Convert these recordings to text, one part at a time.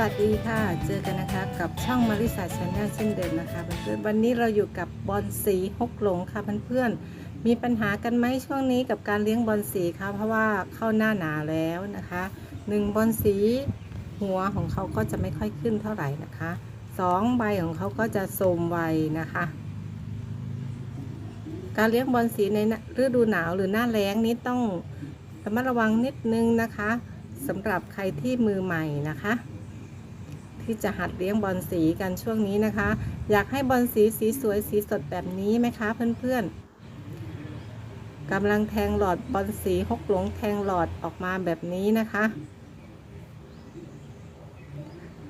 วัสดีค่ะ เจอกันนะคะกับช่องมาริสาชาแนลเช่นเดิมนะคะเพื่อนๆวันนี้เราอยู่กับบอลสีฮกหลงค่ะเพื่อนๆมีปัญหากันไหมช่วงนี้กับการเลี้ยงบอลสีคะเพราะว่าเข้าหน้าหนาแล้วนะคะหนึ่งบอลสีหัวของเขาก็จะไม่ค่อยขึ้นเท่าไหร่นะคะสองใบของเขาก็จะโทมไวนะคะ การเลี้ยงบอลสีในฤดูหนาวหรือหน้าแล้งนี้ต้องระมัดระวังนิดนึงนะคะสำหรับใครที่มือใหม่นะคะ ที่จะหัดเลี้ยงบอลสีกันช่วงนี้นะคะ อยากให้บอลสีสีสวยสีสดแบบนี้ไหมคะเพื่อนๆกำลังแทงหลอดบอลสีหกหลงแทงหลอดออกมาแบบนี้นะคะ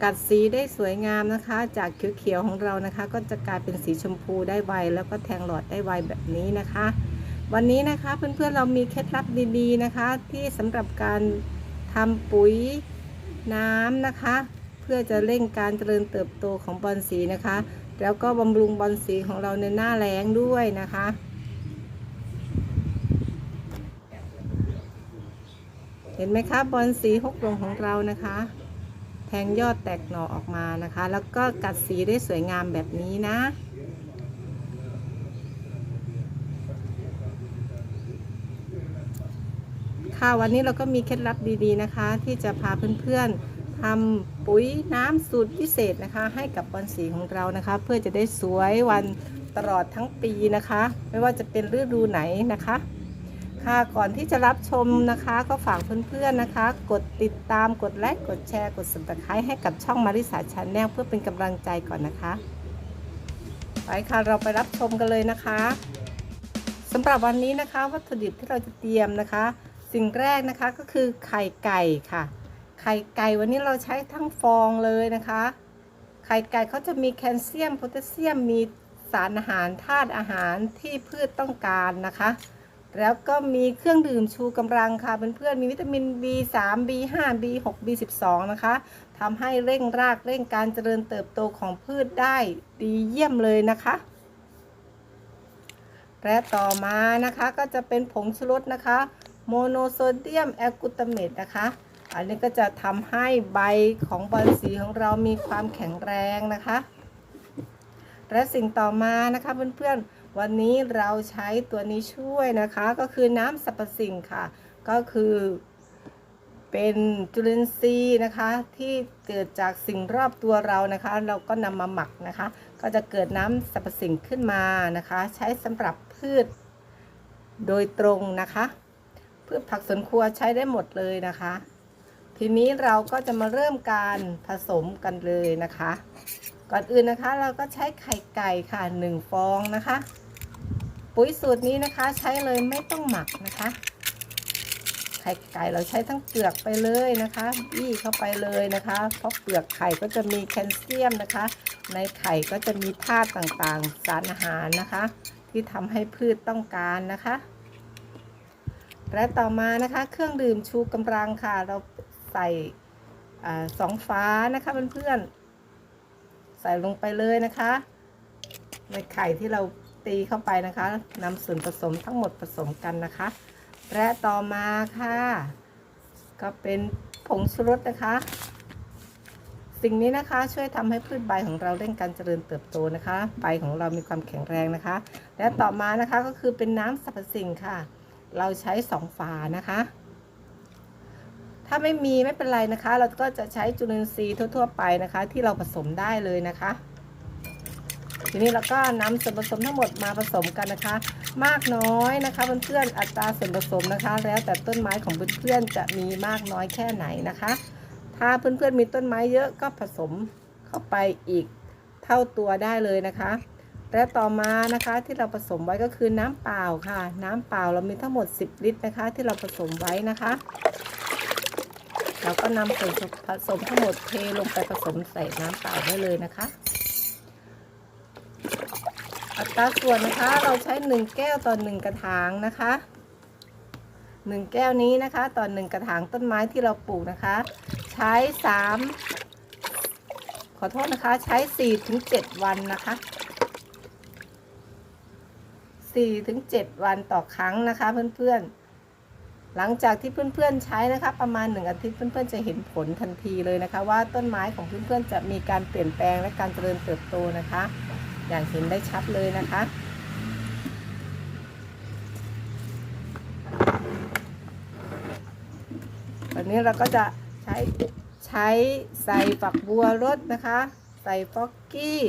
กัดสีได้สวยงามนะคะ จากเขียวๆของเรานะคะ ก็จะกลายเป็นสีชมพูได้ไว แล้วก็แทงหลอดได้ไวแบบนี้นะคะ วันนี้นะคะเพื่อนๆเรามีเคล็ดลับดีๆนะคะ ที่สำหรับการทำปุ๋ยน้ำนะคะ พื่อจะเร่งการเจริญเติบโตของบอลสีนะคะ แล้วก็บำรุงบอลสีของเราในหน้าแล้งด้วยนะคะ เห็นไหมคะบอลสีหกลงของเรานะคะ แทงยอดแตกหน่อออกมานะคะ แล้วก็กัดสีได้สวยงามแบบนี้นะค่ะวันนี้เราก็มีเคล็ดลับดีๆนะคะ ที่จะพาเพื่อนๆ ทำปุ๋ยน้ำสูตรพิเศษนะคะ ให้กับบอลสีของเรานะคะ เพื่อจะได้สวยวันตลอดทั้งปีนะคะ ไม่ว่าจะเป็นฤดูไหนนะคะ ค่ะก่อนที่จะรับชมนะคะ ก็ฝากเพื่อนๆนะคะ กดติดตามกดไลค์กดแชร์กดสับสไครต์ให้กับช่องมาริสาชาแนลเพื่อเป็นกำลังใจก่อนนะคะ ไปค่ะเราไปรับชมกันเลยนะคะสำหรับวันนี้นะคะ วัตถุดิบที่เราจะเตรียมนะคะ สิ่งแรกนะคะก็คือไข่ไก่ค่ะ ข่ไก่วันนี้เราใช้ทั้งฟองเลยนะคะ ไข่ไก่เขาจะมีแคลเซียมโพแทสเซียมมีสารอาหารธาตุอาหารที่พืชต้องการนะคะ แล้วก็มีเครื่องดื่มชูกำลังค่ะเพื่อนๆมีวิตามิน B3 B5 B6 B12 นะคะทำให้เร่งรากเร่งการเจริญเติบโตของพืชได้ดีเยี่ยมเลยนะคะ และต่อมานะคะก็จะเป็นผงชูรสนะคะ โมโนโซเดียมแอลกูตาเมตนะคะ อันนี้ก็จะทำให้ใบของบอลสีของเรามีความแข็งแรงนะคะ และสิ่งต่อมานะคะเพื่อนๆ วันนี้เราใช้ตัวนี้ช่วยนะคะ ก็คือน้ำสรรพสิ่งค่ะ ก็คือเป็นจุลินทรีย์นะคะที่เกิดจากสิ่งรอบตัวเรานะคะ เราก็นำมาหมักนะคะ ก็จะเกิดน้ำสรรพสิ่งขึ้นมานะคะ ใช้สำหรับพืชโดยตรงนะคะพืชผักสวนครัวใช้ได้หมดเลยนะคะ ทีนี้เราก็จะมาเริ่มการผสมกันเลยนะคะ ก่อนอื่นนะคะเราก็ใช้ไข่ไก่ค่ะหนึ่งฟองนะคะ ปุ๋ยสูตรนี้นะคะใช้เลยไม่ต้องหมักนะคะ ไข่ไก่เราใช้ทั้งเปลือกไปเลยนะคะบี้เข้าไปเลยนะคะ เพราะเปลือกไข่ก็จะมีแคลเซียมนะคะ ในไข่ก็จะมีธาตุต่างๆ สารอาหารนะคะ ที่ทำให้พืชต้องการนะคะ และต่อมานะคะ เครื่องดื่มชูกำลังค่ะเรา ใส่สองฟ้านะคะเพื่อนๆ ใส่ลงไปเลยนะคะ ในไข่ที่เราตีเข้าไปนะคะนำส่วนผสมทั้งหมดผสมกันนะคะ และต่อมาค่ะ ก็เป็นผงชูรสนะคะ สิ่งนี้นะคะช่วยทำให้พืชใบของเราเร่งการเจริญเติบโตนะคะ ใบของเรามีความแข็งแรงนะคะ และต่อมานะคะก็คือเป็นน้ำสรรพสิ่งค่ะ เราใช้สองฝานะคะ ถ้าไม่มีไม่เป็นไรนะคะ เราก็จะใช้จุลินทรีย์ทั่ว ๆ ไปนะคะ ที่เราผสมได้เลยนะคะ ทีนี้เราก็นำส่วนผสมทั้งหมดมาผสมกันนะคะ มากน้อยนะคะเพื่อนๆอัตราส่วนผสมนะคะ แล้วแต่ต้นไม้ของเพื่อนๆจะมีมากน้อยแค่ไหนนะคะ ถ้าเพื่อนๆมีต้นไม้เยอะก็ผสมเข้าไปอีกเท่าตัวได้เลยนะคะและต่อมานะคะที่เราผสมไว้ก็คือน้ำเปล่าค่ะ น้ำเปล่าเรามีทั้งหมด 10 ลิตรนะคะ ที่เราผสมไว้นะคะ เราก็นำส่วนผสมทั้งหมดเทลงไปผสมใส่น้ำเปล่าได้เลยนะคะ อัตราส่วนนะคะเราใช้ 1 แก้วต่อ 1 กระถางนะคะ 1 แก้วนี้นะคะต่อ 1 กระถางต้นไม้ที่เราปลูกนะคะ ใช้ 3 ขอโทษนะคะใช้ 4-7 วันนะคะ4-7 วันต่อครั้งนะคะเพื่อนๆ หลังจากที่เพื่อนๆใช้นะคะประมาณหนึ่งอาทิตย์เพื่อนๆจะเห็นผลทันทีเลยนะคะ ว่าต้นไม้ของเพื่อนๆจะมีการเปลี่ยนแปลงและการเจริญเติบโตนะคะ อย่างเห็นได้ชัดเลยนะคะวันนี้เราก็จะใช้ใช้ใส่ฝักบัวรดนะคะ ใส่ฟอกกี้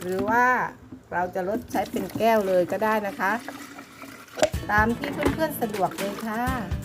หรือว่าเราจะลดใช้เป็นแก้วเลยก็ได้นะคะ ตามที่เพื่อนๆสะดวกเลยค่ะ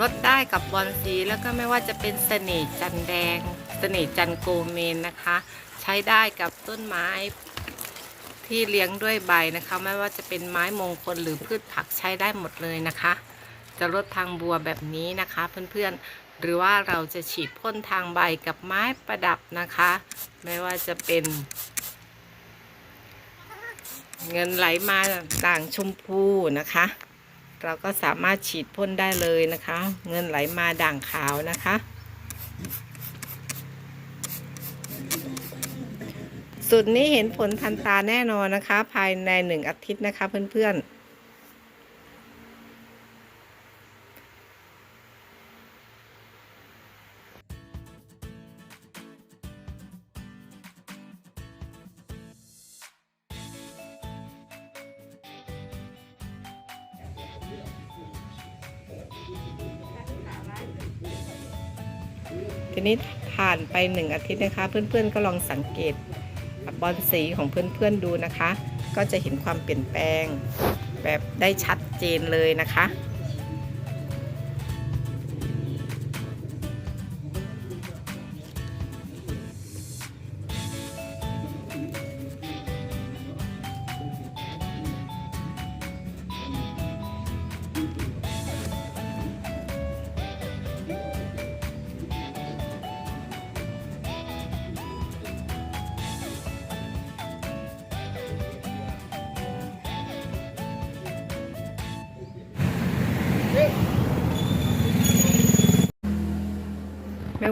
ลดได้กับบอลสีแล้วก็ไม่ว่าจะเป็นเสน่ห์จันแดง เสน่ห์จันโกเมนนะคะ ใช้ได้กับต้นไม้ที่เลี้ยงด้วยใบนะคะ ไม่ว่าจะเป็นไม้มงคลหรือพืชผักใช้ได้หมดเลยนะคะ จะลดทางบัวแบบนี้นะคะ เพื่อนๆ หรือว่าเราจะฉีดพ่นทางใบกับไม้ประดับนะคะ ไม่ว่าจะเป็น เงินไหลมาด่างชมพูนะคะ เราก็สามารถฉีดพ่นได้เลยนะคะ เงินไหลมาด่างขาวนะคะ สุดนี้เห็นผลทันตาแน่นอนนะคะ ภายในหนึ่งอาทิตย์นะคะเพื่อนๆ ทีนี้ผ่านไปหนึ่งอาทิตย์นะคะ เพื่อนๆก็ลองสังเกตบอลสีของเพื่อนๆดูนะคะ ก็จะเห็นความเปลี่ยนแปลงแบบได้ชัดเจนเลยนะคะ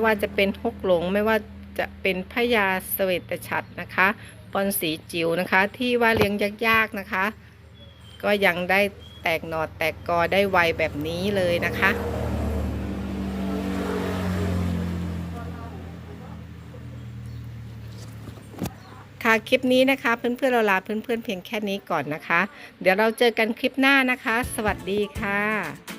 ว่าจะเป็นฮกหลง ไม่ว่าจะเป็นพญาเสวตฉัตรนะคะบอลสีจิ๋วนะคะ ที่ว่าเลี้ยงยากๆนะคะ ก็ยังได้แตกหนอดแตกกอได้ไวแบบนี้เลยนะคะค่ะคลิปนี้นะคะเพื่อนๆเราลาเพื่อนๆเพียงแค่นี้ก่อนนะคะ เดี๋ยวเราเจอกันคลิปหน้านะคะ สวัสดีค่ะ